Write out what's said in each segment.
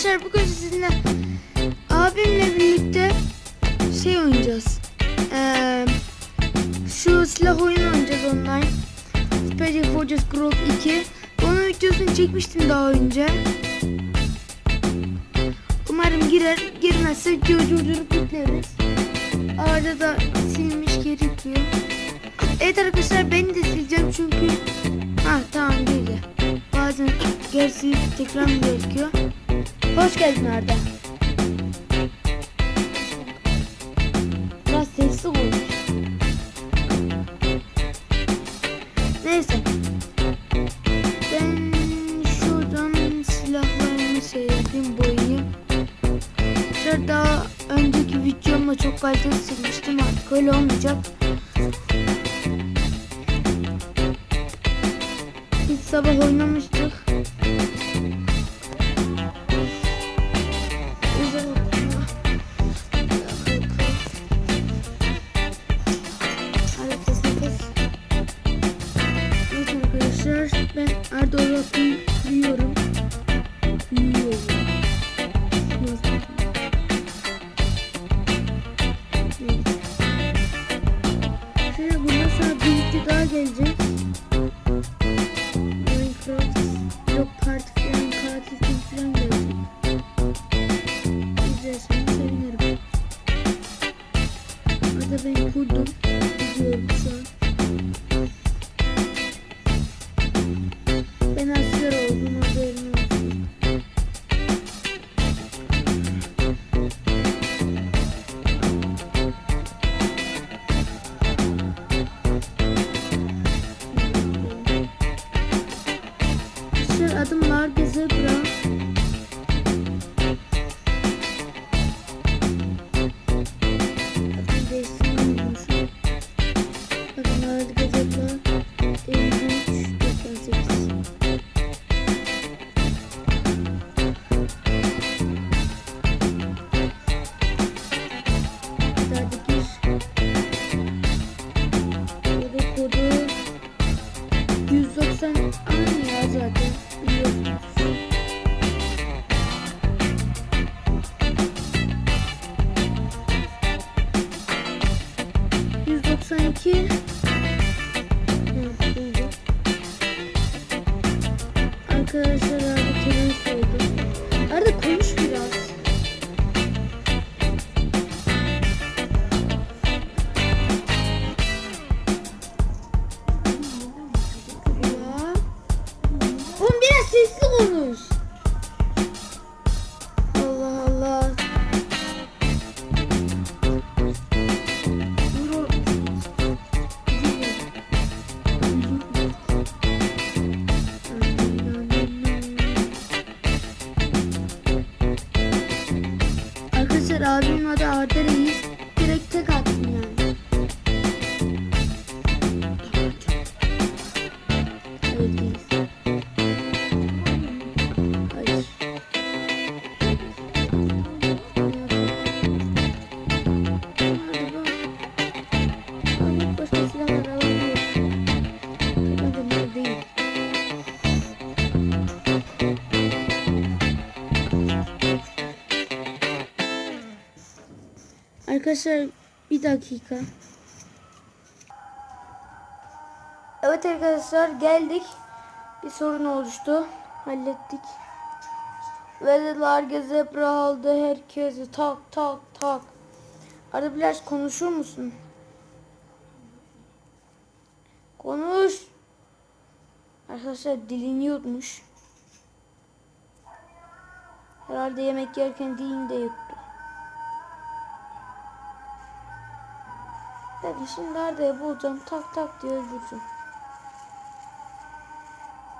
Arkadaşlar bugün sizinle abimle birlikte şey oynayacağız. Ee, şu silah oyunu oynayacağız online. Special Forces Group 2. Onun videosunu çekmiştim daha önce. Umarım girer. Girmezse videoyu durdurup. Arada da silmiş gerekiyor. Evet arkadaşlar ben de sileceğim çünkü Ha tamam girdi. Bazen gerisi tekrar mı gerekiyor? Hoş geldin Arda. Biraz sessiz olmuş. Neyse. Ben şuradan silahlarımı yapayım boyayayım. Şurada önceki videomda çok kaliteli silmiştim artık öyle olmayacak. Biz sabah oynamıştık. Arkadaşlar Arda terörist oldu. Arda konuş Arkadaşlar bir dakika. Evet arkadaşlar geldik. Bir sorun oluştu. Hallettik. Vedalar zebra aldı herkesi tak tak tak. Arada biraz konuşur musun? Konuş. Arkadaşlar dilini yutmuş. Herhalde yemek yerken dilinde yuttu. Ben şimdi nerede bulacağım tak tak diye öldüreceğim.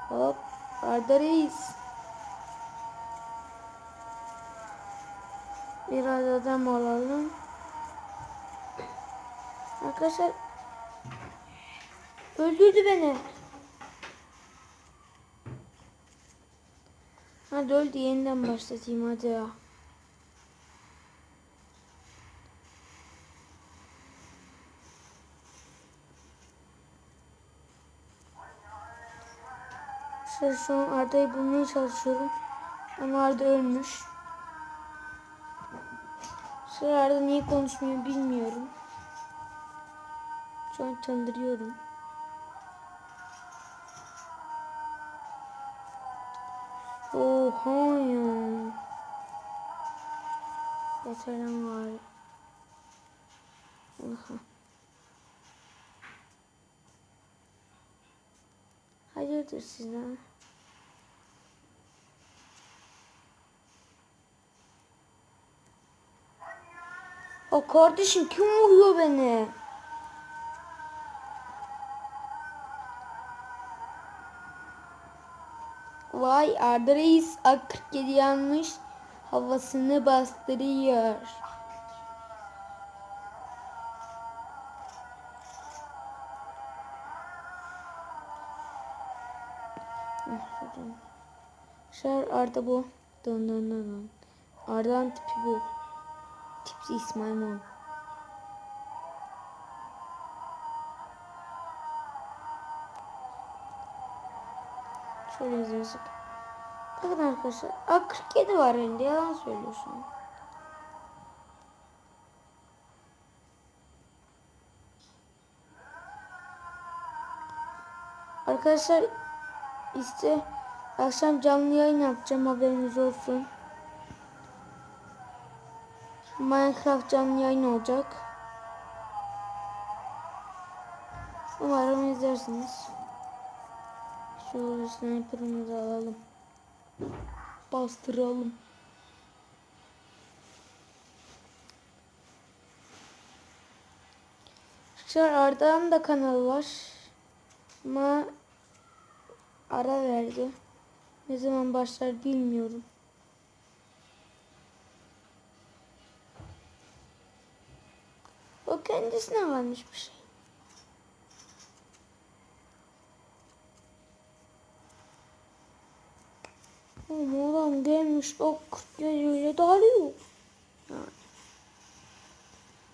Hop. Arda reis. Biraz adam alalım. Arkadaşlar öldürdü beni. Hadi öldü yeniden başlatayım hadi ya. Arkadaşlar şu an Arda'yı bulmaya çalışıyorum. Ama Arda ölmüş. Sıralarda niye konuşmuyor bilmiyorum. Şu an çandırıyorum. Oha ya. Yeter lan var. Aha. Hayırdır sizden? O kardeşim kim vuruyor beni? Vay Arda Reis A47 yanmış havasını bastırıyor. Şer Arda bu. Dön dön dön. Arda'nın tipi bu. Tipsi İsmail Mon. Şöyle yazıyorsak. Bakın arkadaşlar. A47 var elinde. Yalan söylüyorsun. Arkadaşlar işte akşam canlı yayın yapacağım haberiniz olsun. Minecraft canlı yayın olacak. Umarım izlersiniz. Şu sniper'ımızı alalım. Bastıralım. Arkadaşlar Arda'nın da kanalı var. Ama ara verdi. Ne zaman başlar bilmiyorum. O kendisine varmış bir şey. Oğlum adam gelmiş o gözüyle dalıyor. Yani.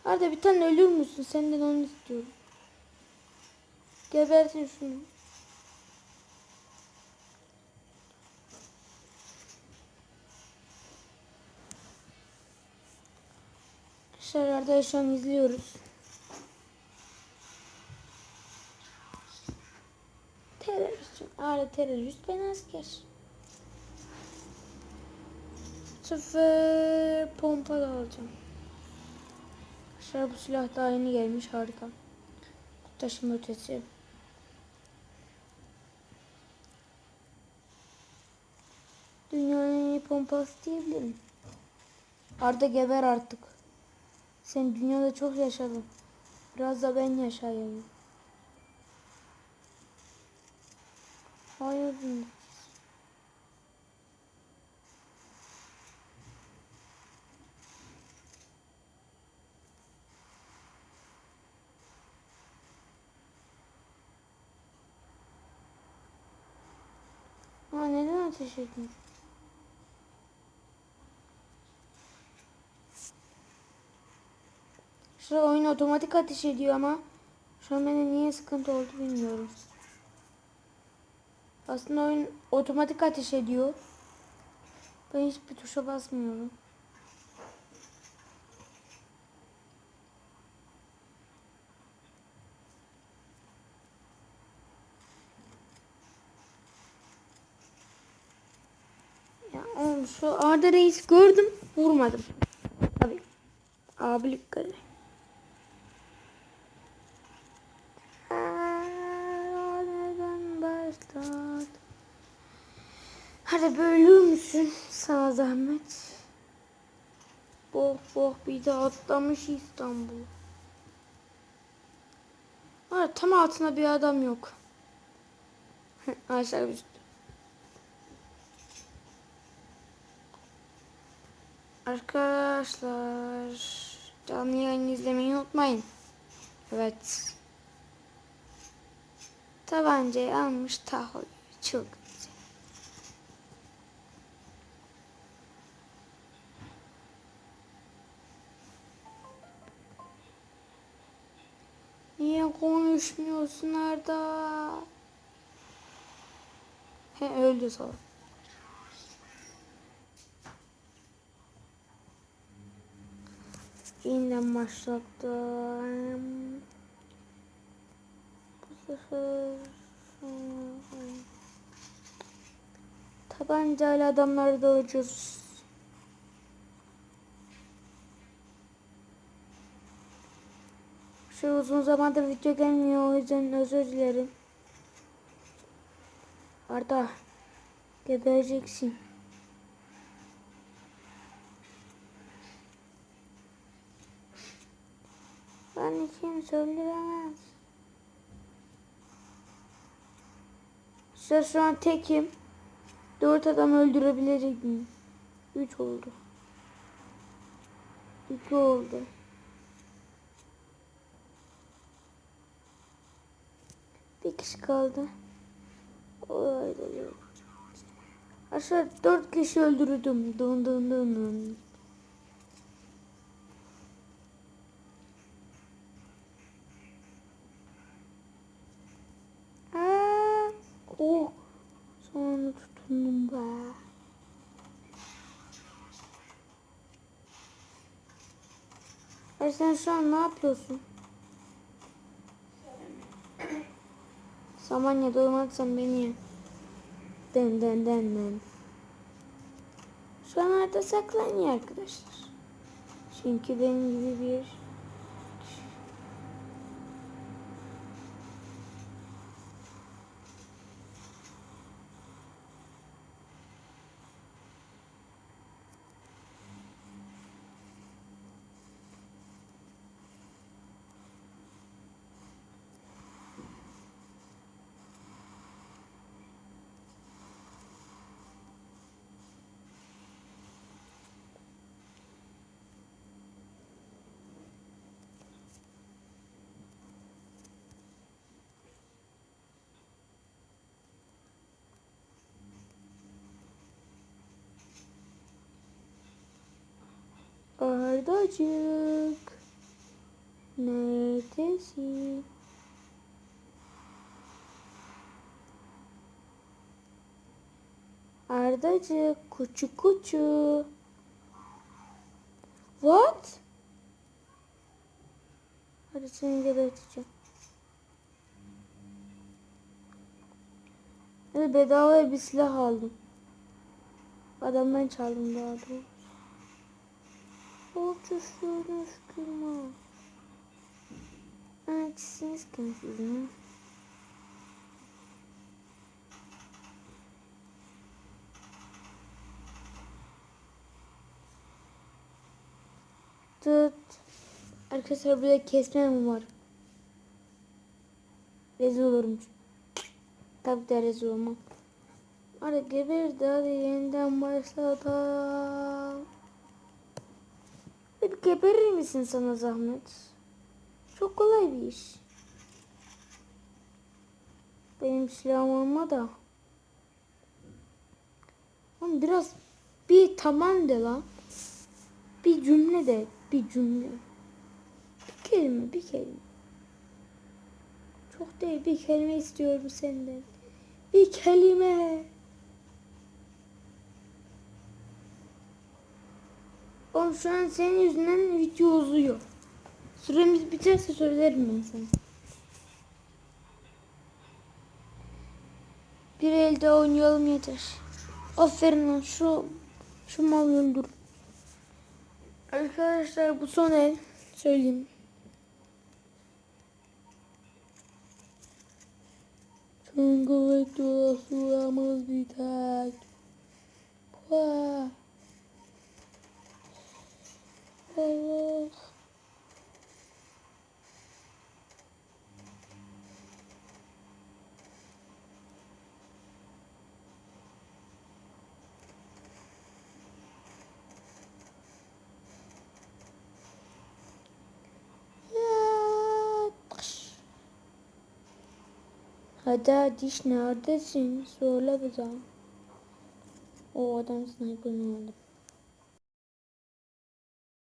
Hadi bir tane ölür müsün? Senden onu istiyorum. Gebertin şunu. Dışarıda şu an izliyoruz. Terörist. Hala terörist ben asker. Sıfır pompa da alacağım. Arkadaşlar bu silah daha yeni gelmiş harika. Taşıma ötesi. Dünyanın en iyi pompası diyebilirim. Arda geber artık. Sen dünyada çok yaşadın. Biraz da ben yaşayayım. Hayır. Aa neden ateş ettin? Şu oyun otomatik ateş ediyor ama şu an bende niye sıkıntı oldu bilmiyorum. Aslında oyun otomatik ateş ediyor. Ben hiçbir tuşa basmıyorum. Ya oğlum şu Arda Reis gördüm vurmadım. Tabii. Abilik görev. Hadi bölür müsün? Sana zahmet. Boh boh bir de atlamış İstanbul. Var tam altında bir adam yok. Aşağı üstü. Arkadaşlar canlı yayın izlemeyi unutmayın. Evet. Tabancayı almış tahoy. Çok Konuşmuyorsun Arda? He öldü sonra. Yeniden başlattım. Bu sefer tabancayla adamları döveceğiz. Şu uzun zamandır video gelmiyor o yüzden özür dilerim. Arda gebereceksin. Ben kimse öldüremez. İşte şu an tekim. Dört adam öldürebilecek miyim? Üç oldu. İki oldu. Bir kişi kaldı. Da yok. Aşağı dört kişi öldürdüm. Dın dın dın dın. Aa, oh. Sonra tutundum be. Ay sen şu an ne yapıyorsun? Samanya doymazsan beni. Den den den den. Şu an arada saklanıyor arkadaşlar. Çünkü benim gibi bir Ardacık. Neredesin? Ardacık, kuçu kuçu. What? Hadi seni geberteceğim. Bedavaya bir silah aldım. Adamdan çaldım daha doğrusu. Orçuşluğunu şükürme. Açsınız kimsiz mi? Tut. Arkadaşlar burada kesme mi var? Rezil olurum. Tabii de rezil olmam. Hadi geberdi hadi yeniden başlatalım. Bir geberir misin sana zahmet? Çok kolay bir iş. Benim silahım olma da. Oğlum biraz bir tamam de lan. Bir cümle de bir cümle. Bir kelime bir kelime. Çok değil bir kelime istiyorum senden. Bir kelime. Oğlum şu an senin yüzünden video uzuyor. Süremiz biterse söylerim ben sana. Bir elde oynayalım yeter. Aferin lan şu şu mal öldür. Arkadaşlar bu son el söyleyeyim. Çünkü video süremiz biter. Vay. Pış. Hadi diş neredesin? Söyle bize. O adam sniper'ını aldım.